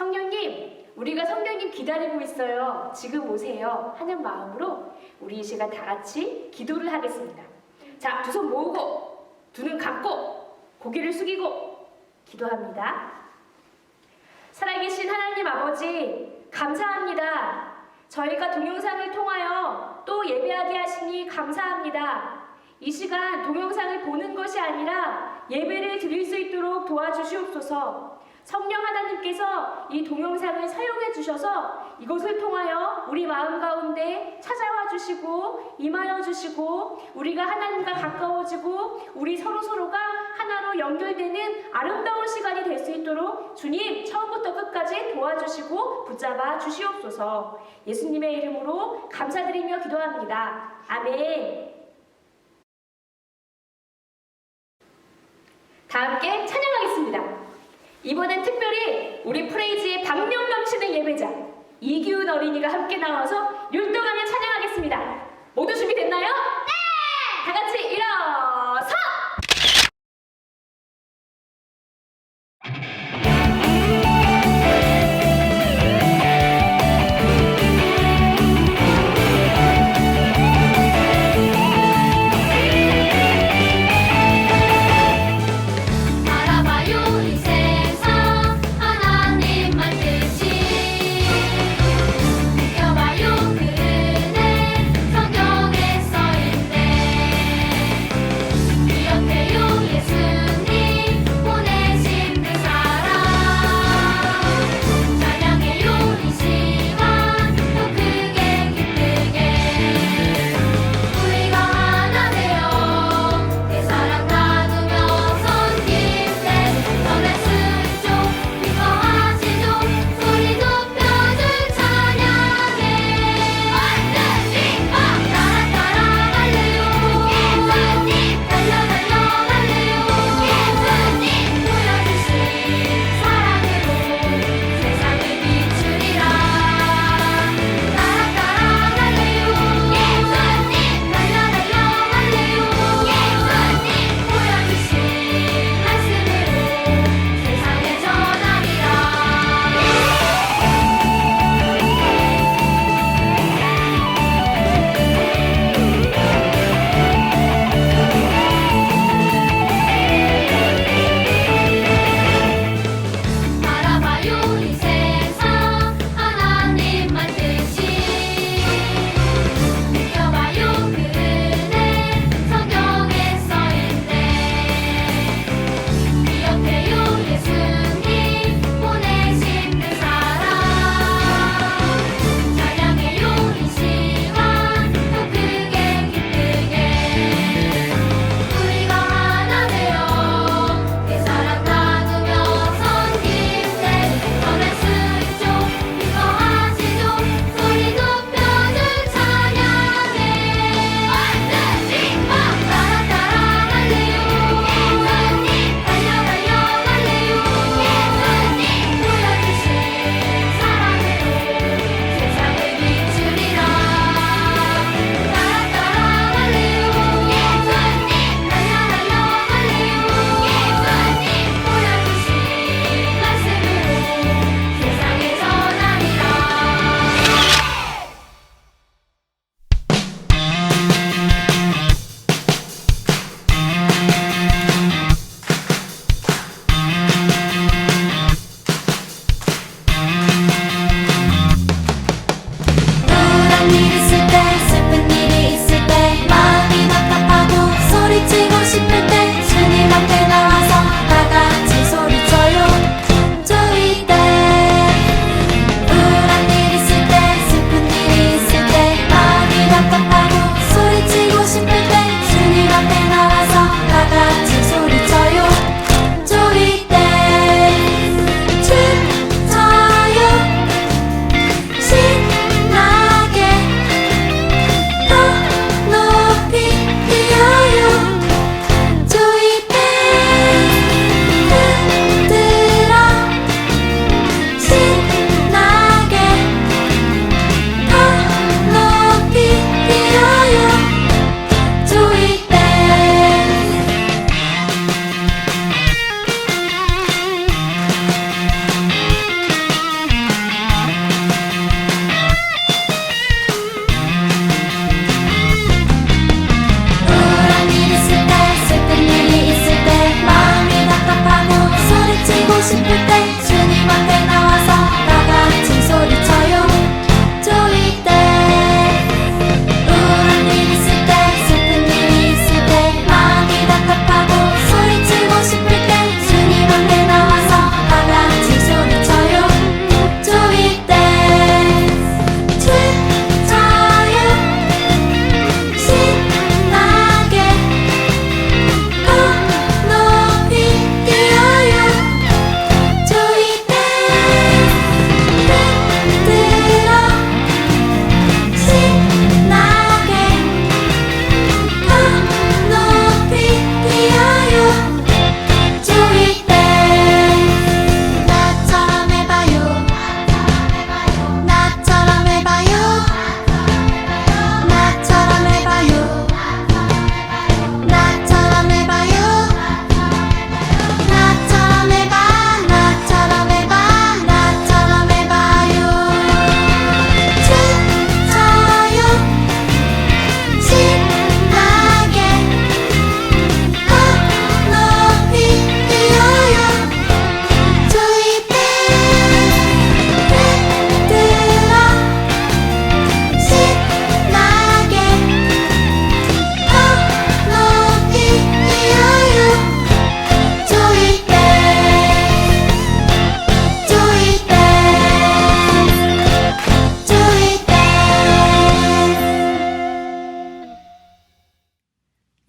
성령님, 우리가 성령님 기다리고 있어요. 지금 오세요. 하는 마음으로 우리 이 시간 다 같이 기도를 하겠습니다. 자, 두 손 모으고, 두 눈 감고, 고개를 숙이고, 기도합니다. 살아계신 하나님 아버지, 감사합니다. 저희가 동영상을 통하여 또 예배하게 하시니 감사합니다. 이 시간 동영상을 보는 것이 아니라 예배를 드릴 수 있도록 도와주시옵소서. 성령 하나님께서 이 동영상을 사용해 주셔서 이것을 통하여 우리 마음 가운데 찾아와 주시고 임하여 주시고 우리가 하나님과 가까워지고 우리 서로 서로가 하나로 연결되는 아름다운 시간이 될 수 있도록 주님 처음부터 끝까지 도와주시고 붙잡아 주시옵소서. 예수님의 이름으로 감사드리며 기도합니다. 아멘. 다 함께 찬양하겠습니다. 이번엔 특별히 우리 프레이즈의 박명 넘치는 예배자 이기훈 어린이가 함께 나와서 율동하며 찬양하겠습니다. 모두 준비됐나요? 네! 다 같이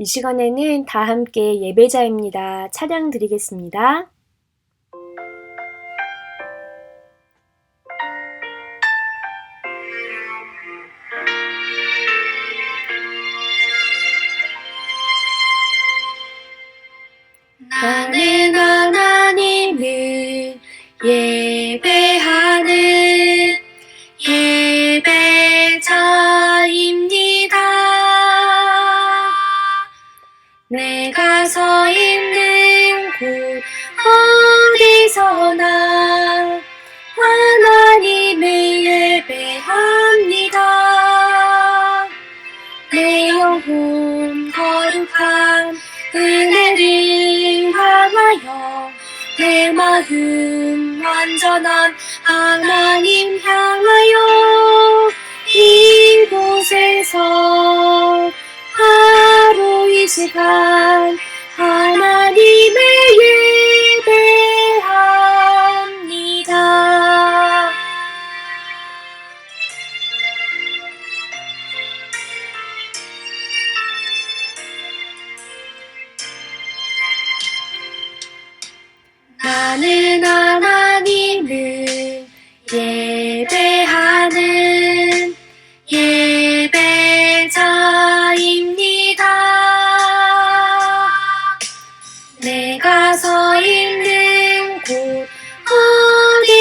시간에는 다 함께 예배자입니다. 차량 드리겠습니다. 나는 하나님을 예배하는 거룩한 은혜를 향하여 내 마음 완전한 하나님 향하여 이곳에서 하루 이 시간 하나님을 예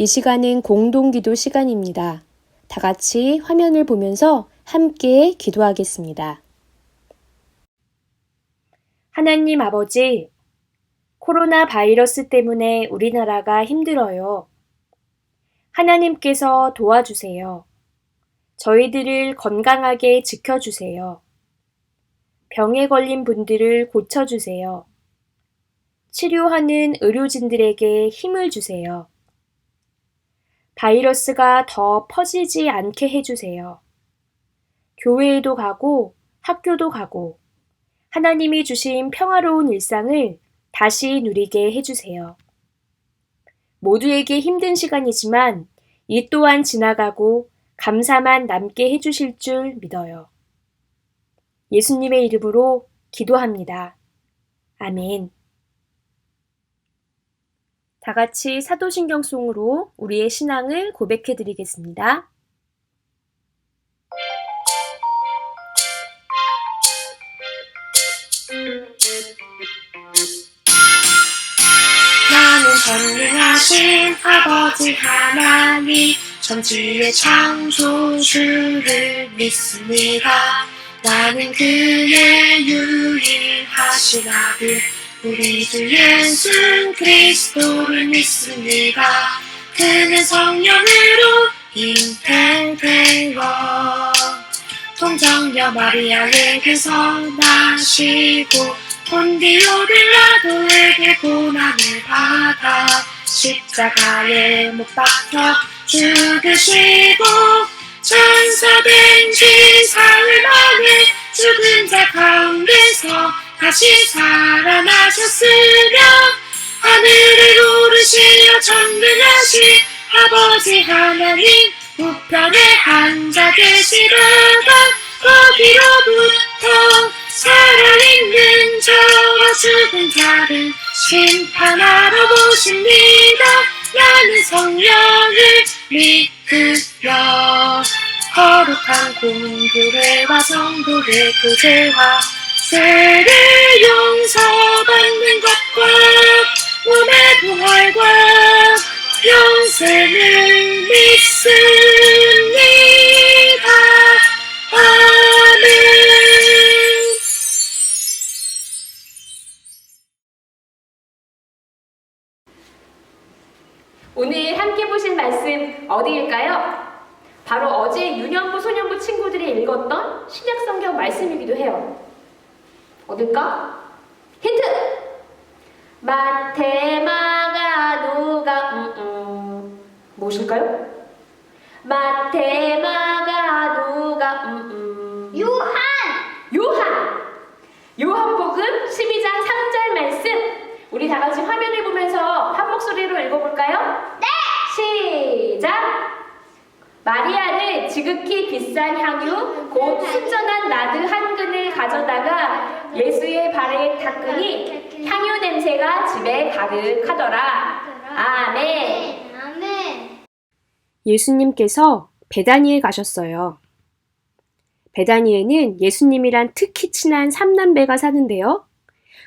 이 시간은 공동 기도 시간입니다. 다 같이 화면을 보면서 함께 기도하겠습니다. 하나님 아버지, 코로나 바이러스 때문에 우리나라가 힘들어요. 하나님께서 도와주세요. 저희들을 건강하게 지켜주세요. 병에 걸린 분들을 고쳐주세요. 치료하는 의료진들에게 힘을 주세요. 바이러스가 더 퍼지지 않게 해주세요. 교회에도 가고 학교도 가고 하나님이 주신 평화로운 일상을 다시 누리게 해주세요. 모두에게 힘든 시간이지만 이 또한 지나가고 감사만 남게 해주실 줄 믿어요. 예수님의 이름으로 기도합니다. 아멘. 다 같이 사도신경송으로 우리의 신앙을 고백해 드리겠습니다. 나는 전능하신 아버지 하나님 천지의 창조주를 믿습니다. 나는 그의 유일하신 아들 우리 주 예수 그리스도를 믿습니다. 그는 성령으로 잉태되어 동정녀 마리아에게서 나시고 본디오 빌라도에게 고난을 받아 십자가에 못 박혀 죽으시고 천사된 지 사흘 만에 죽은 자 가운데서 다시 살아나셨으며 하늘을 오르시어 전능하신 아버지 하나님 우편에 앉아 계시다가 거기로부터 살아있는 자와 죽은 자를 심판하러 보십니다. 나는 성령을 믿으며 거룩한 공교회와 성도의 교제와 세계 용서받는 것과 몸의 부활과 영생을 믿습니다. 오늘 함께 보신 말씀 어디일까요? 바로 어제 유년부 소년부 친구들이 읽었던 신약성경 말씀이기도 해요. 어딜까? 힌트! 마태, 마가, 누가, 음, 음. 무엇일까요? 마태, 마가, 누가, 음, 음. 요한! 요한! 요한복음 12장 3절 말씀 우리 다 같이 화면을 보면서 한 목소리로 읽어볼까요? 네! 시작! 마리아는 지극히 비싼 향유 곧 순전한 나드 한 근을 가져다가 예수의 발에 닦으니 향유 냄새가 집에 가득하더라. 아멘. 아멘. 예수님께서 베다니에 가셨어요. 베다니에는 예수님이란 특히 친한 삼남배가 사는데요.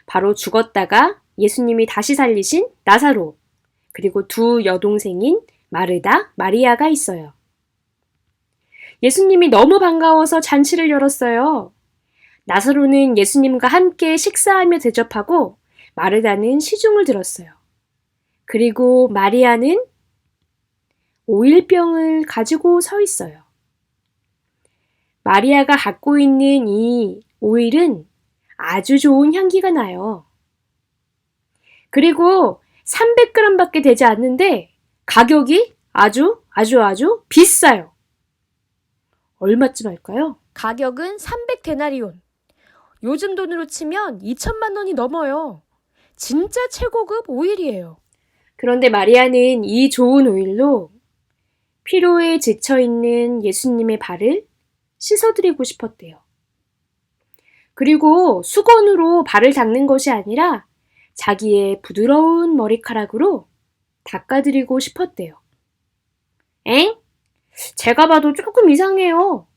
바로 죽었다가 예수님이 다시 살리신 나사로, 그리고 두 여동생인 마르다, 마리아가 있어요. 예수님이 너무 반가워서 잔치를 열었어요. 나사로는 예수님과 함께 식사하며 대접하고 마르다는 시중을 들었어요. 그리고 마리아는 오일병을 가지고 서 있어요. 마리아가 갖고 있는 이 오일은 아주 좋은 향기가 나요. 그리고 300g밖에 되지 않는데 가격이 아주 아주 아주 비싸요. 얼마쯤 할까요? 가격은 300 데나리온. 요즘 돈으로 치면 2천만 원이 넘어요. 진짜 최고급 오일이에요. 그런데 마리아는 이 좋은 오일로 피로에 지쳐 있는 예수님의 발을 씻어드리고 싶었대요. 그리고 수건으로 발을 닦는 것이 아니라 자기의 부드러운 머리카락으로 닦아드리고 싶었대요. 엥? 제가 봐도 조금 이상해요.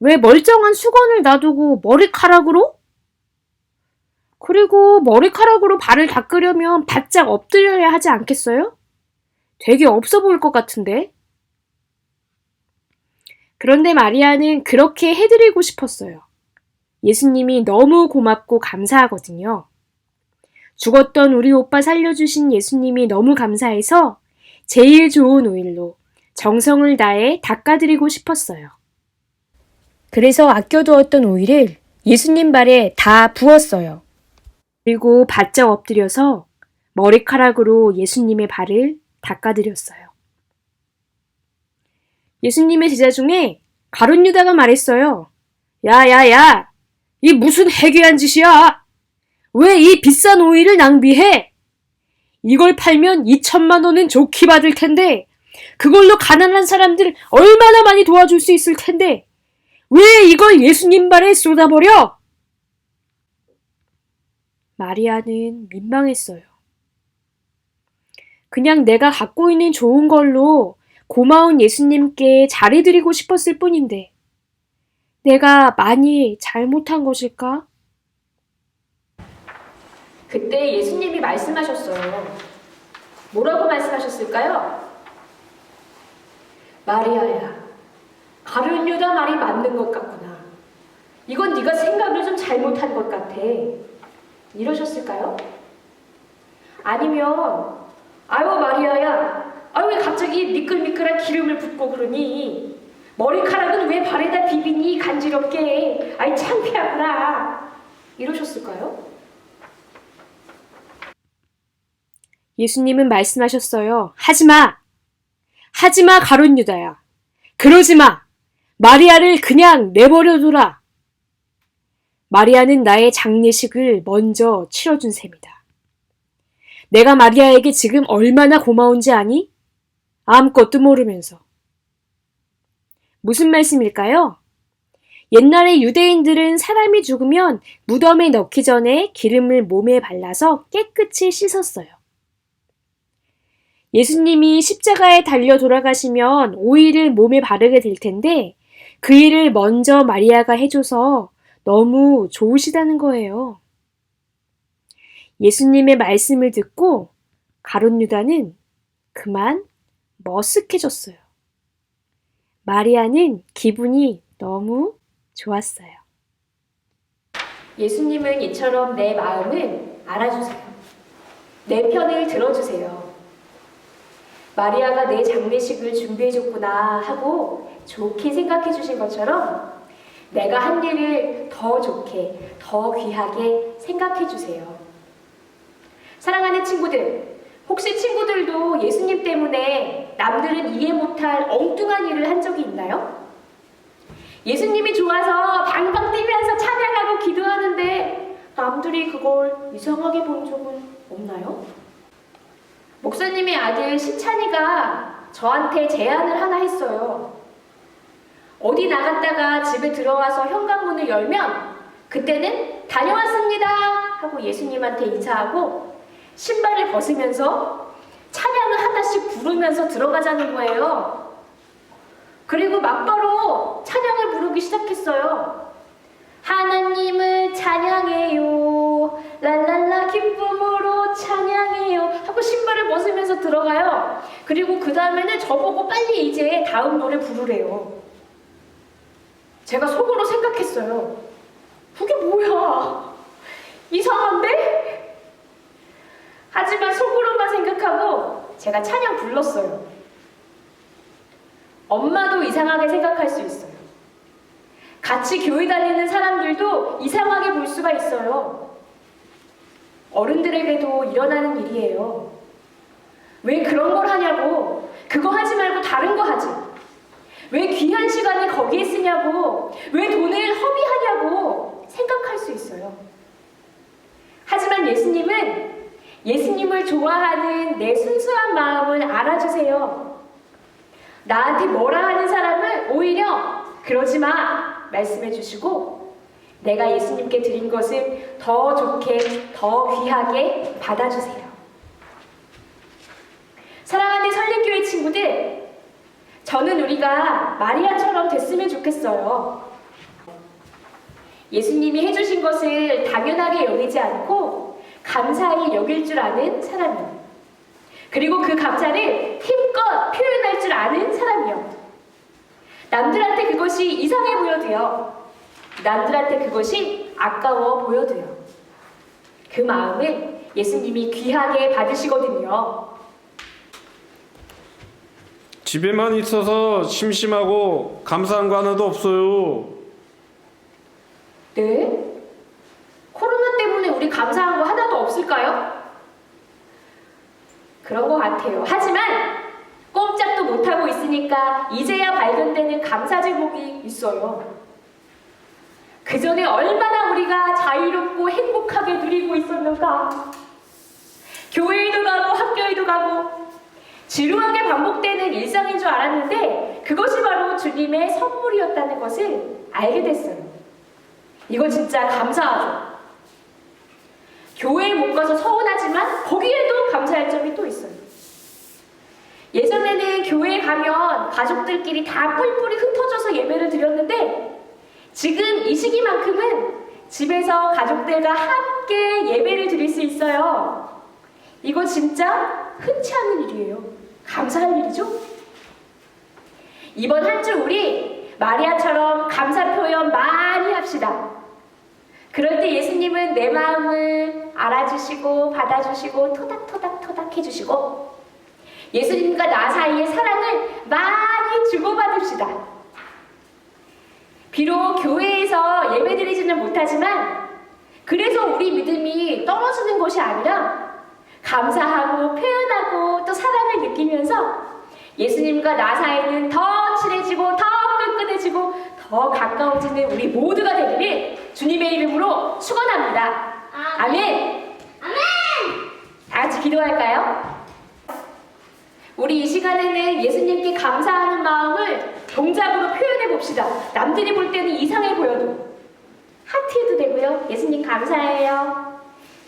왜 멀쩡한 수건을 놔두고 머리카락으로? 그리고 머리카락으로 발을 닦으려면 바짝 엎드려야 하지 않겠어요? 되게 없어 보일 것 같은데. 그런데 마리아는 그렇게 해드리고 싶었어요. 예수님이 너무 고맙고 감사하거든요. 죽었던 우리 오빠 살려주신 예수님이 너무 감사해서 제일 좋은 오일로 정성을 다해 닦아드리고 싶었어요. 그래서 아껴두었던 오일을 예수님 발에 다 부었어요. 그리고 바짝 엎드려서 머리카락으로 예수님의 발을 닦아드렸어요. 예수님의 제자 중에 가룟 유다가 말했어요. 야야야, 이 무슨 해괴한 짓이야? 왜 이 비싼 오일을 낭비해? 이걸 팔면 2천만 원은 좋게 받을 텐데, 그걸로 가난한 사람들 얼마나 많이 도와줄 수 있을 텐데, 왜 이걸 예수님 발에 쏟아버려? 마리아는 민망했어요. 그냥 내가 갖고 있는 좋은 걸로 고마운 예수님께 잘해드리고 싶었을 뿐인데, 내가 많이 잘못한 것일까? 그때 예수님이 말씀하셨어요. 뭐라고 말씀하셨을까요? 마리아야, 가룟 유다 말이 맞는 것 같구나. 이건 네가 생각을 좀 잘못한 것 같아. 이러셨을까요? 아니면 아유 마리아야, 아유 왜 갑자기 미끌미끌한 기름을 붓고 그러니? 머리카락은 왜 발에다 비비니 간지럽게? 아이 창피하구나. 이러셨을까요? 예수님은 말씀하셨어요. 하지 마! 하지 마, 가론 유다야. 그러지 마! 마리아를 그냥 내버려둬라. 마리아는 나의 장례식을 먼저 치러준 셈이다. 내가 마리아에게 지금 얼마나 고마운지 아니? 아무것도 모르면서. 무슨 말씀일까요? 옛날에 유대인들은 사람이 죽으면 무덤에 넣기 전에 기름을 몸에 발라서 깨끗이 씻었어요. 예수님이 십자가에 달려 돌아가시면 오일을 몸에 바르게 될 텐데 그 일을 먼저 마리아가 해줘서 너무 좋으시다는 거예요. 예수님의 말씀을 듣고 가론 유다는 그만 머쓱해졌어요. 마리아는 기분이 너무 좋았어요. 예수님은 이처럼 내 마음을 알아주세요. 내 편을 들어주세요. 마리아가 내 장례식을 준비해줬구나 하고 좋게 생각해 주신 것처럼 내가 한 일을 더 좋게, 더 귀하게 생각해 주세요. 사랑하는 친구들, 혹시 친구들도 예수님 때문에 남들은 이해 못할 엉뚱한 일을 한 적이 있나요? 예수님이 좋아서 방방 뛰면서 찬양하고 기도하는데 남들이 그걸 이상하게 본 적은 없나요? 목사님의 아들 시찬이가 저한테 제안을 하나 했어요. 어디 나갔다가 집에 들어와서 현관문을 열면 그때는 다녀왔습니다 하고 예수님한테 인사하고 신발을 벗으면서 찬양을 하나씩 부르면서 들어가자는 거예요. 그리고 막바로 찬양을 부르기 시작했어요. 하나님을 찬양해요. 랄랄라 기쁨으로 찬양해요. 하고 신발을 벗으면서 들어가요. 그리고 그 다음에는 저보고 빨리 이제 다음 노래 부르래요. 제가 속으로 생각했어요. 그게 뭐야? 이상한데? 하지만 속으로만 생각하고 제가 찬양 불렀어요. 엄마도 이상하게 생각할 수 있어요. 같이 교회 다니는 사람들도 이상하게 볼 수가 있어요. 어른들에게도 일어나는 일이에요. 왜 그런 걸 하냐고. 그거 하지 말고 다른 거 하지. 왜 귀한 시간을 거기에 쓰냐고. 왜 돈을 허비하냐고 생각할 수 있어요. 하지만 예수님은 예수님을 좋아하는 내 순수한 마음을 알아주세요. 나한테 뭐라 하는 사람을 오히려 그러지 마 말씀해 주시고 내가 예수님께 드린 것을 더 좋게 더 귀하게 받아주세요. 사랑하는 설립교회 친구들, 저는 우리가 마리아처럼 됐으면 좋겠어요. 예수님이 해주신 것을 당연하게 여기지 않고 감사히 여길 줄 아는 사람이요. 그리고 그 감사를 힘껏 표현할 줄 아는 사람이요. 남들한테 그것이 이상해 보여도요. 남들한테 그것이 아까워 보여도요. 그 마음을 예수님이 귀하게 받으시거든요. 집에만 있어서 심심하고 감사한 거 하나도 없어요. 네? 코로나 때문에 우리 감사한 거 하나도 없을까요? 그런 것 같아요. 하지만 꼼짝도 못하고 있으니까 이제야 발견되는 감사 제목이 있어요. 그 전에 얼마나 우리가 자유롭고 행복하게 누리고 있었는가. 교회에도 가고 학교에도 가고 지루하게 반복되는 일상인 줄 알았는데 그것이 바로 주님의 선물이었다는 것을 알게 됐어요. 이거 진짜 감사하죠. 교회에 못 가서 서운하지만 거기에도 감사할 점이 또 있어요. 예전에는 교회에 가면 가족들끼리 다 뿔뿔이 흩어져서 예배를 드렸는데 지금 이 시기만큼은 집에서 가족들과 함께 예배를 드릴 수 있어요. 이거 진짜 흔치 않은 일이에요. 감사할 일이죠? 이번 한 주 우리 마리아처럼 감사 표현 많이 합시다. 그럴 때 예수님은 내 마음을 알아주시고 받아주시고 토닥토닥토닥 해주시고 예수님과 나 사이의 사랑을 많이 주고받읍시다. 비록 교회에서 예배드리지는 못하지만 그래서 우리 믿음이 떨어지는 것이 아니라 감사하고 표현하고 또 사랑을 느끼면서 예수님과 나 사이는 더 친해지고 더 끈끈해지고 더 가까워지는 우리 모두가 되기를 주님의 이름으로 축원합니다. 아멘. 아멘. 다 같이 기도할까요? 우리 이 시간에는 예수님께 감사하는 마음을 동작으로 표현해 봅시다. 남들이 볼 때는 이상해 보여도 하트해도 되고요. 예수님 감사해요.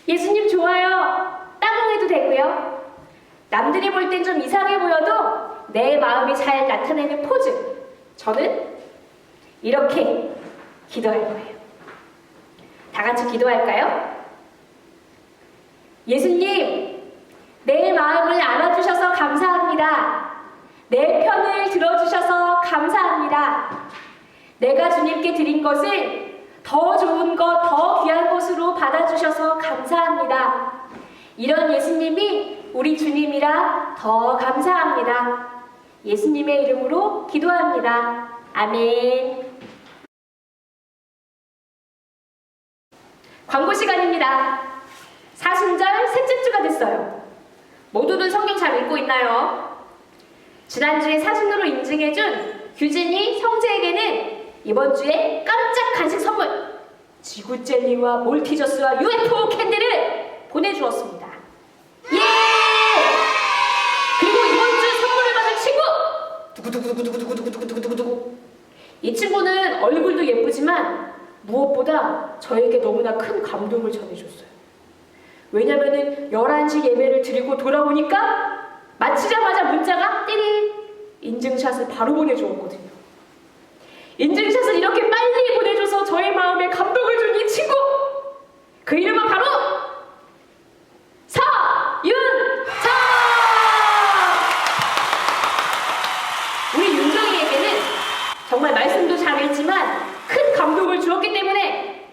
예수님 좋아요. 따봉해도 되고요. 남들이 볼 땐 좀 이상해 보여도 내 마음이 잘 나타내는 포즈. 저는 이렇게 기도할 거예요. 다 같이 기도할까요? 예수님, 내 마음을 알아주셔서 감사합니다. 내 편을 들어주셔서 감사합니다. 내가 주님께 드린 것을 더 좋은 것, 더 귀한 것으로 받아주셔서 감사합니다. 이런 예수님이 우리 주님이라 더 감사합니다. 예수님의 이름으로 기도합니다. 아멘. 광고 시간입니다. 사순절 셋째 주가 됐어요. 모두들 성경 잘 읽고 있나요? 지난주에 사진으로 인증해준 규진이 형제에게는 이번 주에 깜짝 간식 선물 지구 젤리와 몰티저스와 UFO 캔디를 보내주었습니다. 구두구두구두구두구두구두구두구 이 친구는 얼굴도 예쁘지만 무엇보다 저에게 너무나 큰 감동을 전해줬어요. 왜냐면은 11시 예배를 드리고 돌아오니까 마치자마자 문자가 띠리 인증샷을 바로 보내주었거든요. 인증샷을 이렇게 빨리 보내줘서 저의 마음에 감동을 준 이 친구 그 이름은 바로 서윤차 우리 윤정이에게는 정말 말씀도 잘했지만 큰 감동을 주었기 때문에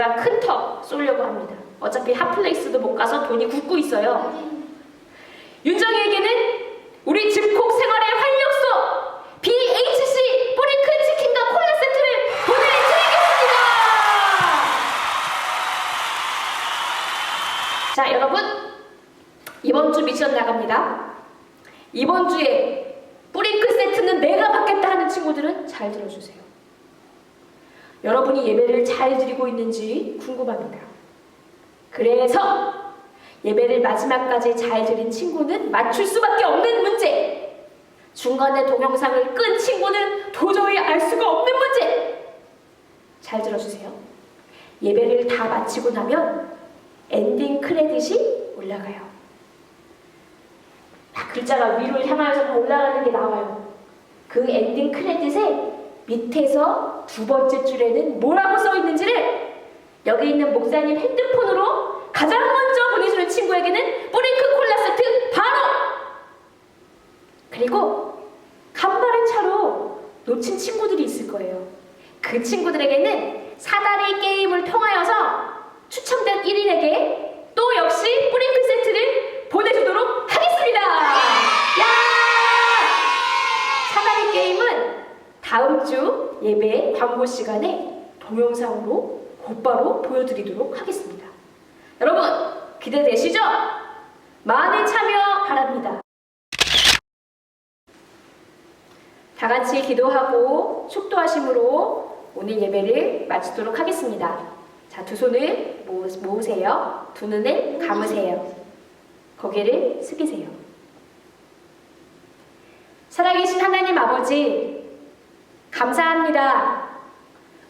제가 큰 턱 쏠려고 합니다. 어차피 핫플레이스도 못 가서 돈이 굳고 있어요. 윤정이에게는 우리 집콕 생활의 활력소 BHC 뿌링클 치킨과 콜라 세트를 보내드리겠습니다. 자 여러분 이번 주 미션 나갑니다. 이번 주에 뿌링클 세트는 내가 받겠다 하는 친구들은 잘 들어주세요. 여러분이 예배를 잘 드리고 있는지 궁금합니다. 그래서 예배를 마지막까지 잘 드린 친구는 맞출 수밖에 없는 문제. 중간에 동영상을 끈 친구는 도저히 알 수가 없는 문제. 잘 들어주세요. 예배를 다 마치고 나면 엔딩 크레딧이 올라가요. 막 글자가 위로 향하여서 올라가는 게 나와요. 그 엔딩 크레딧에 밑에서 두 번째 줄에는 뭐라고 써 있는지를 여기 있는 목사님 핸드폰으로 가장 먼저 보내주는 친구에게는 뿌링크 콜라 세트 바로! 그리고 간발의 차로 놓친 친구들이 있을 거예요. 그 친구들에게는 사다리 게임을 통하여서 추첨된 1인에게 또 역시 뿌링크 세트를 보내주도록 하겠습니다. 야! 사다리 게임은 다음 주 예배 광고 시간에 동영상으로 곧바로 보여드리도록 하겠습니다. 여러분 기대되시죠? 많은 참여 바랍니다. 다 같이 기도하고 축도하심으로 오늘 예배를 마치도록 하겠습니다. 자, 두 손을 모으- 모으세요. 두 눈을 감으세요. 고개를 숙이세요. 살아계신 하나님 아버지, 감사합니다.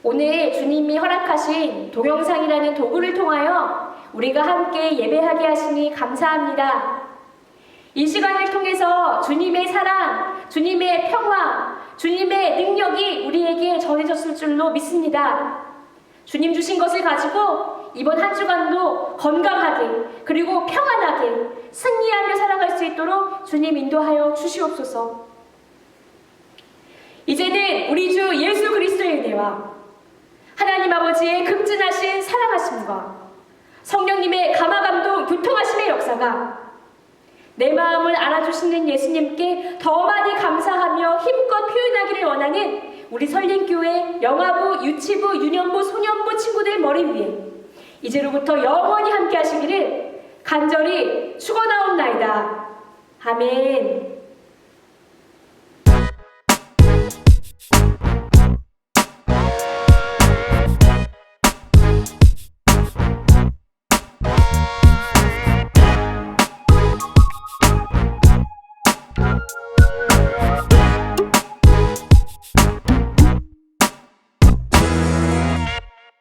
오늘 주님이 허락하신 동영상이라는 도구를 통하여 우리가 함께 예배하게 하시니 감사합니다. 이 시간을 통해서 주님의 사랑, 주님의 평화, 주님의 능력이 우리에게 전해졌을 줄로 믿습니다. 주님 주신 것을 가지고 이번 한 주간도 건강하게 그리고 평안하게 승리하며 살아갈 수 있도록 주님 인도하여 주시옵소서. 이제는 우리 주 예수 그리스도의 은혜와 하나님 아버지의 극진하신 사랑하심과 성령님의 감화감동 교통하심의 역사가 내 마음을 알아주시는 예수님께 더 많이 감사하며 힘껏 표현하기를 원하는 우리 설린교회 영화부, 유치부, 유년부, 소년부 친구들 머리 위에 이제로부터 영원히 함께 하시기를 간절히 축원하옵나이다. 아멘.